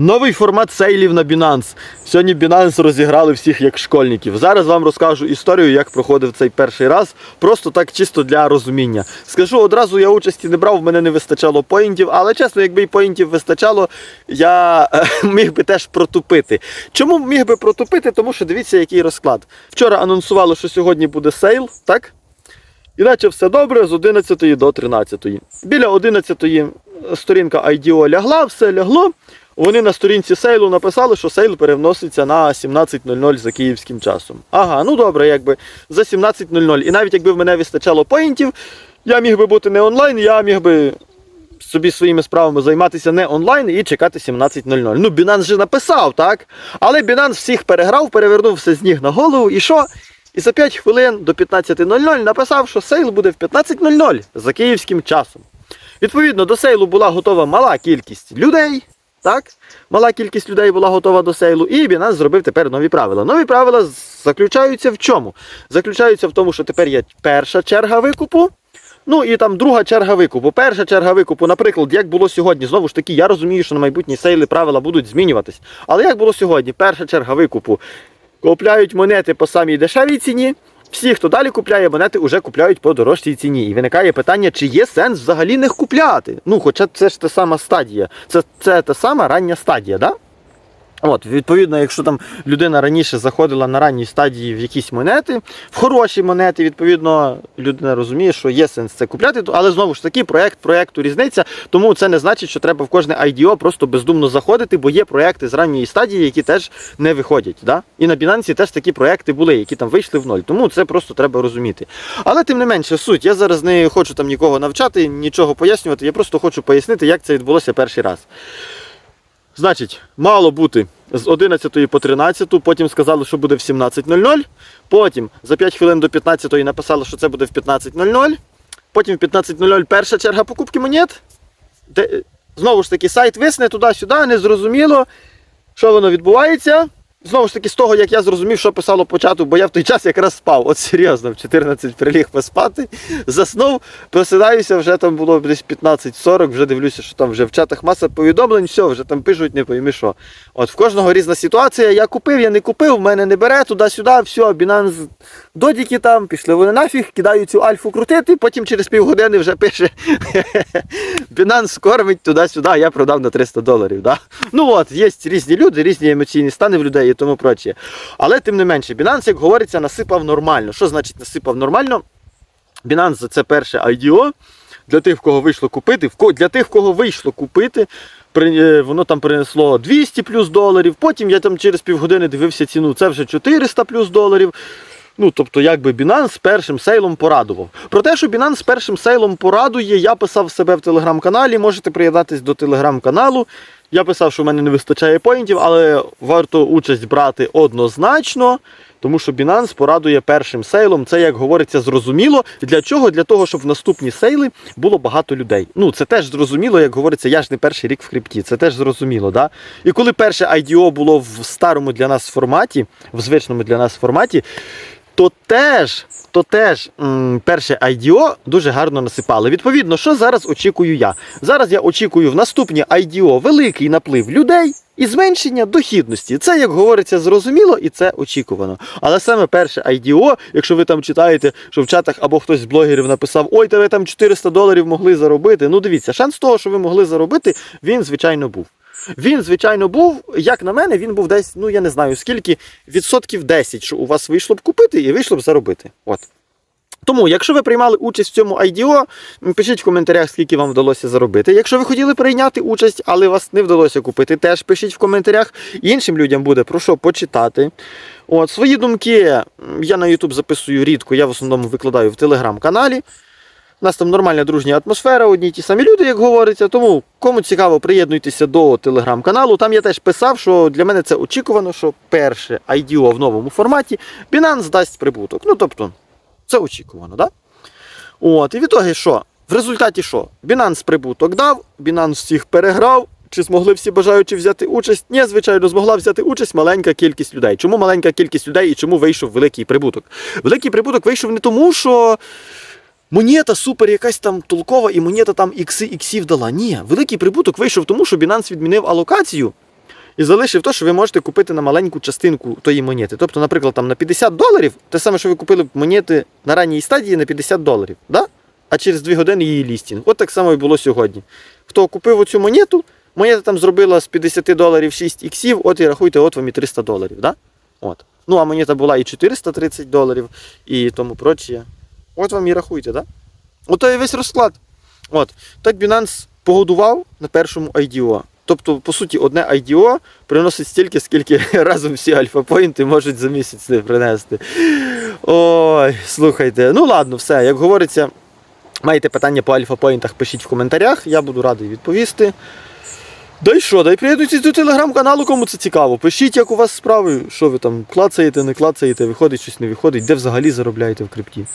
Новий формат сейлів на Binance. Сьогодні Binance розіграли всіх як школьників. Зараз вам розкажу історію, як проходив цей перший раз. Просто так чисто для розуміння. Скажу одразу, я участі не брав, в мене не вистачало поінтів, але чесно, якби і поінтів вистачало, я е, міг би теж протупити. Чому міг би протупити? Тому що дивіться, який розклад. Вчора анонсували, що сьогодні буде сейл, так? Іначе все добре з 11 до 13. Біля 11 сторінка IDO лягла, все лягло. Вони на сторінці сейлу написали, що сейл переноситься на 17.00 за київським часом. Ага, ну добре, якби за 17.00. І навіть якби в мене вистачало поінтів, я міг би бути не онлайн, я міг би собі своїми справами займатися не онлайн і чекати 17.00. Ну, Binance же написав, так? Але Binance всіх переграв, перевернув все з ніг на голову і що? І за 5 хвилин до 15.00 написав, що сейл буде в 15.00 за київським часом. Відповідно, до сейлу була готова мала кількість людей. Так? Мала кількість людей була готова до сейлу, і Binance зробив тепер нові правила. Нові правила заключаються в чому? Заключаються в тому, що тепер є перша черга викупу. Ну і там друга черга викупу. Перша черга викупу, наприклад, як було сьогодні. Знову ж таки, я розумію, що на майбутні сейли правила будуть змінюватись. Але як було сьогодні? Перша черга викупу. Купляють монети по самій дешевій ціні. Всі, хто далі купляє монети, вже купляють по дорожчій ціні. І виникає питання, чи є сенс взагалі них купляти. Ну, хоча це ж та сама стадія. Це, це та сама рання стадія, да? От, відповідно, якщо там людина раніше заходила на ранній стадії в якісь монети, в хороші монети, відповідно, людина розуміє, що є сенс це купляти, але знову ж таки, проект проекту різниця, тому це не значить, що треба в кожне IDO просто бездумно заходити, бо є проекти з ранньої стадії, які теж не виходять. Да? І на Binance теж такі проекти були, які там вийшли в ноль. Тому це просто треба розуміти. Але тим не менше, суть, я зараз не хочу там нікого навчати, нічого пояснювати, я просто хочу пояснити, як це відбулося перший раз. Значить, мало бути з 11 по 13, потім сказали, що буде в 17.00. Потім за 5 хвилин до 15 написали, що це буде в 15.00. Потім в 15.00 перша черга покупки монет. Де, знову ж таки, сайт висне туди-сюди, незрозуміло, що воно відбувається. Знову ж таки, з того, як я зрозумів, що писало по чату, бо я в той час якраз спав. От серйозно, в 14 приліг поспати, заснув, просидаюся, вже там було десь 15.40, вже дивлюся, що там вже в чатах маса повідомлень, все, вже там пишуть, не пойми що. От в кожного різна ситуація. Я купив, я не купив, в мене не бере туди-сюди, все, Binance додіки там, пішли вони нафіг, кидаю цю альфу крутити, потім через півгодини вже пише Binance кормить туди-сюди, я продав на 300 доларів. Да? Ну от, є різні люди, різні емоційні стани в людей і тому прочее. Але тим не менше, Binance, як говориться, насипав нормально. Що значить насипав нормально? Binance це перше IDO. Для тих, в кого вийшло купити, для тих, в кого вийшло купити, е, воно там принесло 200 плюс доларів. Потім я там через півгодини дивився ціну, це вже 400 плюс доларів. Ну, тобто, якби Binance першим сейлом порадував. Про те, що Binance першим сейлом порадує, я писав себе в телеграм-каналі. Можете приєднатись до телеграм-каналу. Я писав, що в мене не вистачає поінтів, але варто участь брати однозначно, тому що Binance порадує першим сейлом. Це, як говориться, зрозуміло. Для чого? Для того, щоб в наступні сейли було багато людей. Ну, це теж зрозуміло, як говориться, я ж не перший рік в крипті. Це теж зрозуміло. Да? І коли перше IDO було в старому для нас форматі, в звичному для нас форматі, то теж, то теж перше IDO дуже гарно насипали. Відповідно, що зараз очікую я? Зараз я очікую в наступні IDO великий наплив людей і зменшення дохідності. Це, як говориться, зрозуміло і це очікувано. Але саме перше IDO, якщо ви там читаєте, що в чатах або хтось з блогерів написав, ой, та ви там 400 доларів могли заробити. Ну дивіться, шанс того, що ви могли заробити, він, звичайно, був. Він, звичайно, був, як на мене, він був десь, ну я не знаю скільки, відсотків 10, що у вас вийшло б купити і вийшло б заробити. От. Тому, якщо ви приймали участь в цьому IDO, пишіть в коментарях, скільки вам вдалося заробити. Якщо ви хотіли прийняти участь, але вас не вдалося купити, теж пишіть в коментарях. Іншим людям буде про що почитати. От, свої думки я на YouTube записую рідко, я в основному викладаю в телеграм-каналі. У нас там нормальна дружня атмосфера, одні й ті самі люди, як говориться. Тому кому цікаво, приєднуйтеся до телеграм-каналу. Там я теж писав, що для мене це очікувано, що перше IDO в новому форматі Binance дасть прибуток. Ну тобто, це очікувано, да? От, і в ітогі що? В результаті що? Binance прибуток дав, Binance всіх переграв. Чи змогли всі бажаючі взяти участь? Ні, звичайно, змогла взяти участь маленька кількість людей. Чому маленька кількість людей і чому вийшов великий прибуток? Великий прибуток вийшов не тому, що монета супер якась там толкова і монета там ікси іксів дала. Ні, великий прибуток вийшов тому, що Binance відмінив алокацію. і залишив те, що ви можете купити на маленьку частинку тої монети. Тобто, наприклад, там на 50 доларів, те саме, що ви купили монети на ранній стадії на 50 доларів, да? а через 2 години її лістінг. От так само і було сьогодні. Хто купив оцю монету, монета там зробила з 50 доларів 6 іксів, от і рахуйте, от вам і 300 доларів. Да? От. Ну, а монета була і 430 доларів, і тому прочее. От вам і рахуйте, да? Ото і весь розклад. От. Так Binance погодував на першому IDO. Тобто, по суті, одне IDO приносить стільки, скільки разом всі альфа-поінти можуть за місяць не принести. Ой, слухайте. Ну ладно, все. Як говориться, маєте питання по альфа-поінтах, пишіть в коментарях, я буду радий відповісти. Да й що, да й приєднуйтесь до телеграм-каналу, кому це цікаво. Пишіть, як у вас справи, що ви там клацаєте, не клацаєте, виходить щось не виходить, де взагалі заробляєте в крипті.